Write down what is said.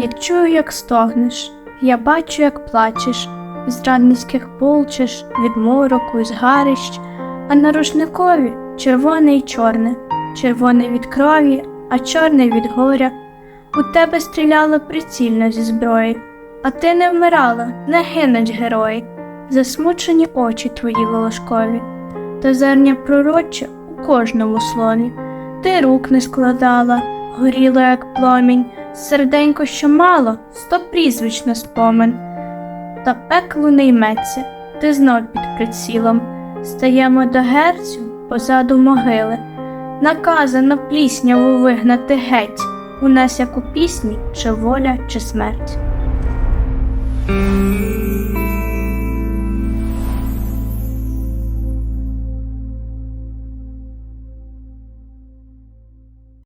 Я чую, як стогнеш, я бачу, як плачеш, з радницьких полчиш, від мороку і згарищ, а на рушникові червоне й чорне, червоне від крові, а чорне від горя. У тебе стріляли прицільно зі зброї, а ти не вмирала, не гинуть герої, засмучені очі твої волошкові, та зерня пророче у кожному слові. Ти рук не складала, горіла, як пломінь, серденько, що мало, сто прізвищ на спомин. Та пекло не йметься, ти знов під прицілом. Стаємо до герцю позаду могили. Наказано плісняву вигнати геть. У нас як у пісні, чи воля, чи смерть.